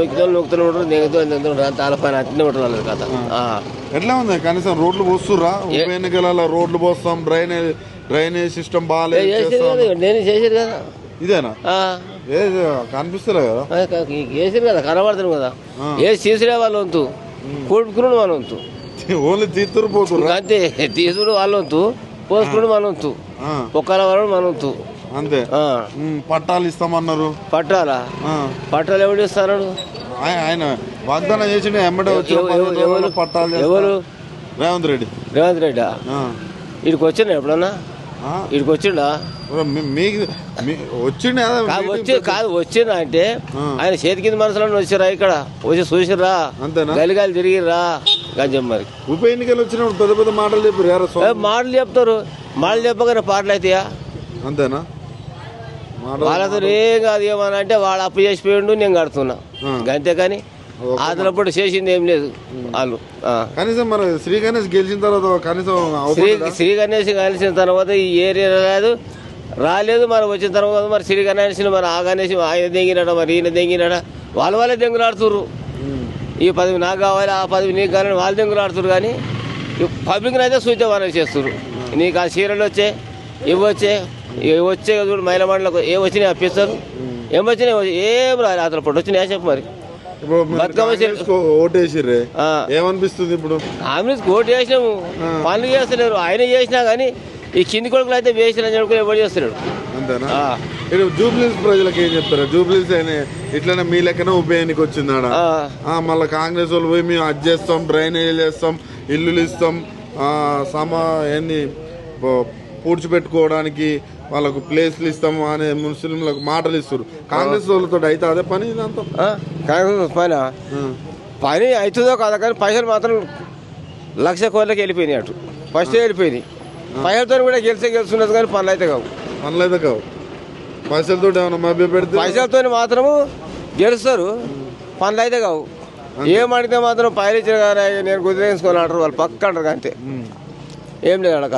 నొక్కుతాను నొక్కుతూనే ఉంటారు అట్నే కథ ఆ. ఎట్లా ఉంది? కనీసం రోడ్లు పోస్తుర్రా? ఉప ఎన్నికల రోడ్లు పోస్తాం డ్రైనేజ్ డ్రైనేజ్ సిస్టమ్ బాగాలేదు. కదా నేను చేసారు కదా. ఇదేనా? ఆ. కనిపిస్తలే కదా. ఆ, క- ఈ- వేసారు కదా కనబడుతుంది కదా. ఏ తీసుడే వాళ్ళ వంతు కూడుకున్నాడు వాళ్ళ వంతు. ఓన్లీ తీతురు పోతుర్రా అంతే తీసుడు వాళ్ళ వంతు పోసుకున్నాడు మన వంతు. ఆ, ఒక్కల వాళ్ళు మన వంతు. అంతే. పట్టాలు ఇస్తామన్నారు. పట్టాలా? పట్టాలు ఎవడు ఇస్తాడు ఆయ- ఆయన వాగ్దానం వచ్చిన రోజుల్లో ఎవరు? పట్టాలు. ఎవరు? రేవంత్ రెడ్డి. రేవంత్ రెడ్డి? ఇక్కడికి వచ్చిండా ఎప్పుడన్నా? ఇక్కడికి వచ్చిండా? మీకు మీ- వచ్చిండు వచ్చి కాదు వచ్చిందా అంటే. ఆయన చేతి కింద మనసులో వచ్చిరా ఇక్కడ? వచ్చి చూసిర్రా? అంతేనా? గలి గలి తిరిగిర్రా? గంజం మరి. ఉప ఎన్నికలు వచ్చినప్పుడు పెద్ద పెద్ద మాటలు చెప్పారు? మాటలు చెప్తారు. మాటలు చెప్పగానే పాటలు అవుతాయా? అంతేనా? వాళ్ళతో ఏం కాదు ఏమని అంటే వాడు అప్పు చేసిపోయిండు నేను కడుతున్నా. అంతే కానీ అతనప్పుడు చేసింది ఏం లేదు వాళ్ళు. కనీసం మరి శ్రీ గణేష్ గెలిచిన తర్వాత కనీసం శ్రీ? శ్రీ గణేష్ కలిసిన తర్వాత ఈ ఏరియా రాలేదు రాలేదు మరి వచ్చిన తర్వాత మరి శ్రీ గణేష్ మరి ఆ గణేష్ ఆయన దెంగినాడ మరి ఈయన దెంగినాడ వాళ్ళ వాళ్ళే దెంగులాడుతుర్రు. ఈ పదవి నాకు కావాలి ఆ పదవి నీకు కావాలని వాళ్ళు దెంగులాడుతురు కానీ పబ్లిక్ అయితే సూచన వాళ్ళు చేస్తున్నారు నీకు ఆ చీరలు వచ్చే ఇవి వచ్చే? చూడు మహిళా మండలకు ఏ వచ్చినాయి అప్పిస్తారు ఏం వచ్చినాయి? ఏం రాలేదు అతను పొట్టు వచ్చినాయి చెప్పు మరి. ఇప్పుడు ఓటేసిర్రే. ఏమనిపిస్తుంది ఇప్పుడు? కాంగ్రెస్ ఓటు చేసినాము. పనులు చేస్తలేరు. ఆయన చేసినా కానీ ఈ కింది కొడుకులు అయితే వేసిన చెడుకులు ఎవరు చేస్తున్నాడు అంతేనా. ఇప్పుడు జూబ్లీస్ ప్రజలకు ఏం చెప్తారు? జూబ్లీస్ ఆయన ఇట్లనే మీ లెక్కన ఉప ఎన్నిక వచ్చిందాడ మళ్ళా కాంగ్రెస్ వాళ్ళు పోయి మేము అది చేస్తాం డ్రైనేజ్ చేస్తాం ఇల్లులు ఇస్తాం సమా ఏంది? పూడ్చిపెట్టుకోవడానికి వాళ్ళకు ప్లేస్లు ఇస్తాం అనే ముస్లింలకు మాటలు ఇస్తారు కాంగ్రెస్ వాళ్ళతో అయితే అదే పని ఇదంతా ఆ? కాంగ్రెస్ పైన. పని అవుతుందో కాదు కానీ పైసలు మాత్రం లక్ష కోట్లకి వెళ్ళిపోయినాయి అటు. ఫస్ట్ వెళ్ళిపోయినాయి. పైసలతో కూడా గెలిచే గెలుస్తున్నది కానీ పనులు అయితే కావు. పనులు అయితే కావు. పైసలతో ఏమైనా మభ్య పెడితే పైసలతో మాత్రము గెలుస్తారు. పనులు అయితే కావు. ఏం అడిగితే మాత్రం పైలు ఇచ్చిన కానీ నేను గుర్తించుకొని అంటారు వాళ్ళు పక్క అంటారు అంతే ఏం లేదు అక్కడ